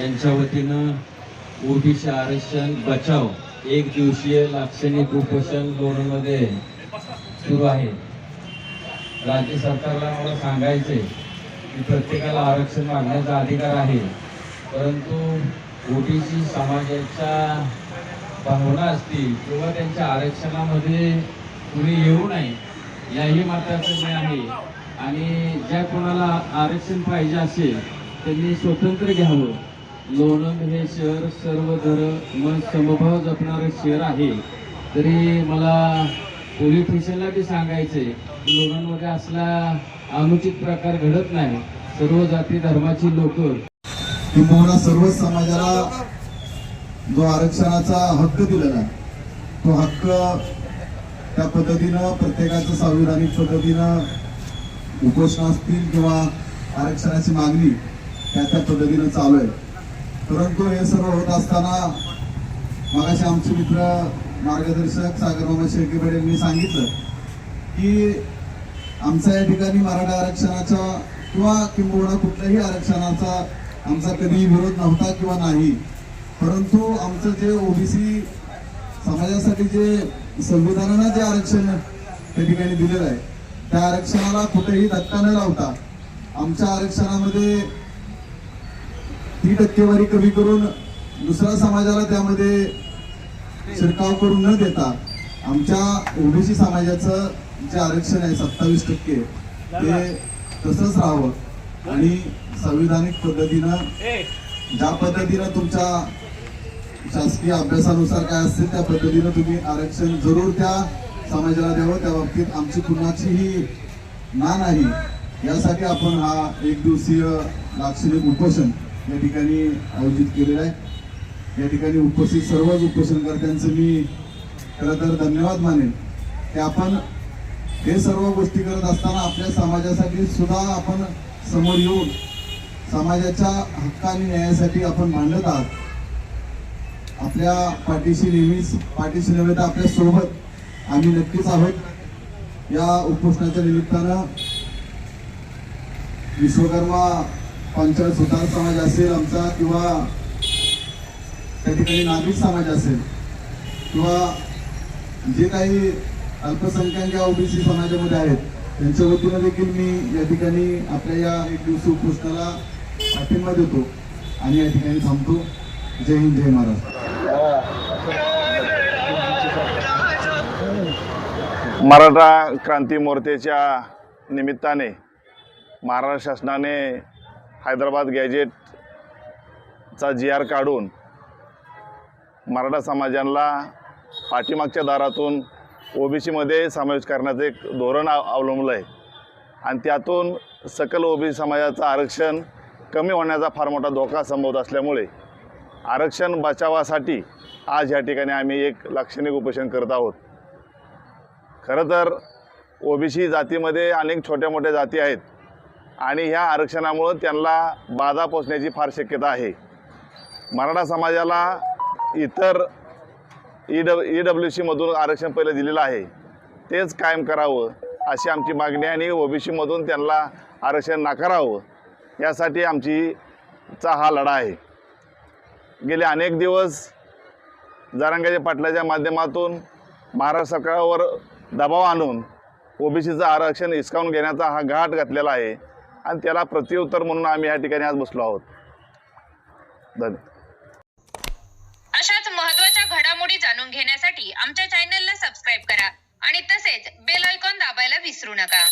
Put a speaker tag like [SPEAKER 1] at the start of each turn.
[SPEAKER 1] यांच्या वतीनं ओबीसी आरक्षण बचाव एक दिवसीय लाक्षणिक उपोषण लोणमध्ये सुरू आहे. राज्य सरकारला मला सांगायचे की प्रत्येकाला आरक्षण मागण्याचा अधिकार आहे. परंतु ओबीसी समाजाच्या भावना असतील किंवा त्यांच्या आरक्षणामध्ये कुणी येऊ नये याही मताचं मी आहे. आणि ज्या कोणाला आरक्षण पाहिजे असेल त्यांनी स्वतंत्र घ्यावं. लोणंद हे शहर सर्व धर्म समभाव जपणारं शहर आहे. तरी मला पोलीस स्टेशनला बी सांगायचंय लोणंदमध्ये असला अनुचित प्रकार घडत नाही. सर्व जाती धर्माची लोक.
[SPEAKER 2] किंबहुना सर्व समाजाला जो आरक्षणाचा हक्क दिलेला आहे तो हक्क त्या पद्धतीनं प्रत्येकाचं संविधानिक पद्धतीनं उपोषण असतील किंवा आरक्षणाची मागणी त्या त्या पद्धतीनं चालू आहे. परंतु हे सर्व होत असताना मगाशी आमचे मित्र मार्गदर्शक सागरमामा शेळकेपेड यांनी सांगितलं की आमचा या ठिकाणी मराठा आरक्षणाचा किंवा किंबहुना कुठल्याही आरक्षणाचा आमचा कधीही विरोध नव्हता किंवा नाही. परंतु आमचं जे ओबीसी समाजासाठी जे संविधानानं जे आरक्षण त्या ठिकाणी दिलेलं आहे त्या आरक्षणाला कुठेही धक्का न लावता आमच्या आरक्षणामध्ये ती टक्केवारी कमी करून दुसऱ्या समाजाला त्यामध्ये शिरकाव करून न देता आमच्या ओबीसी समाजाचं जे आरक्षण आहे सत्तावीस टक्के ते तसंच राहावं. आणि संविधानिक पद्धतीनं ज्या पद्धतीनं तुमच्या शासकीय अभ्यासानुसार काय असतील त्या पद्धतीनं तुम्ही आरक्षण जरूर त्या समाजाला द्यावं. त्या बाबतीत आमची कुणाचीही ना नाही. यासाठी आपण हा एक दिवसीय लाक्षणिक उपोषण या ठिकाणी आयोजित केलेलं आहे. या ठिकाणी उपस्थित सर्वच उपोषणकर्त्यांचं मी खरं तर धन्यवाद मानेन की आपण हे सर्व गोष्टी करत असताना आपल्या समाजासाठी सुद्धा आपण समोर येऊन समाजाच्या हक्क आणि न्यायासाठी आपण मांडत आहात. आपल्या पाठीशी नेहमीच पाठीशी नव्हे तर आपल्यासोबत आम्ही नक्कीच आहोत. या उपोषणाच्या निमित्तानं विश्वकर्मा पंचायत सुतार समाज असेल आमचा किंवा त्या ठिकाणी नागरिक समाज असेल किंवा जे काही अल्पसंख्याक या ओबीसी समाजामध्ये आहेत त्यांच्या वतीनं देखील मी या ठिकाणी आपल्या या एक दिवस उपोषणाला पाठिंबा देतो आणि या ठिकाणी थांबतो. जय हिंद जय महाराष्ट्र.
[SPEAKER 3] मराठा क्रांती मोर्चाच्या निमित्ताने महाराष्ट्र शासनाने हैदराबाद गॅजेटचा जी आर काढून मराठा समाजाला पाठीमागच्या दारातून ओबीसीमध्ये समावेश करण्याचं एक धोरण अवलंबलं आहे. आणि त्यातून सकल ओबीसी समाजाचं आरक्षण कमी होण्याचा फार मोठा धोका संभवत असल्यामुळे आरक्षण बचावासाठी आज या ठिकाणी आम्ही एक लाक्षणिक उपोषण करत आहोत. खरं तर ओबीसी जातीमध्ये अनेक छोट्या मोठ्या जाती आहेत. आणि ह्या आरक्षणामुळं त्यांना बाधा पोचण्याची फार शक्यता आहे. मराठा समाजाला इतर ई डब ई डब्ल्यू सीमधून आरक्षण पहिलं दिलेलं आहे. तेच कायम करावं अशी आमची मागणी आहे आणि ओबीसीमधून त्यांना आरक्षण नाकारावं यासाठी आमची चा हा लढा आहे. गेले अनेक दिवस जारंगाच्या पाटलाच्या माध्यमातून महाराष्ट्र सरकारवर दबाव आणून ओबीसीचं आरक्षण हिसकावून घेण्याचा हा घाट घातलेला आहे. आणि त्याला प्रत्युत्तर म्हणून आम्ही या ठिकाणी आज बसलो आहोत. धन्यवाद
[SPEAKER 4] अशाच महत्त्वाच्या घडामोडी जाणून घेण्यासाठी आमच्या चॅनलला सबस्क्राईब करा आणि तसेच बेल आयकॉन दाबायला विसरू नका.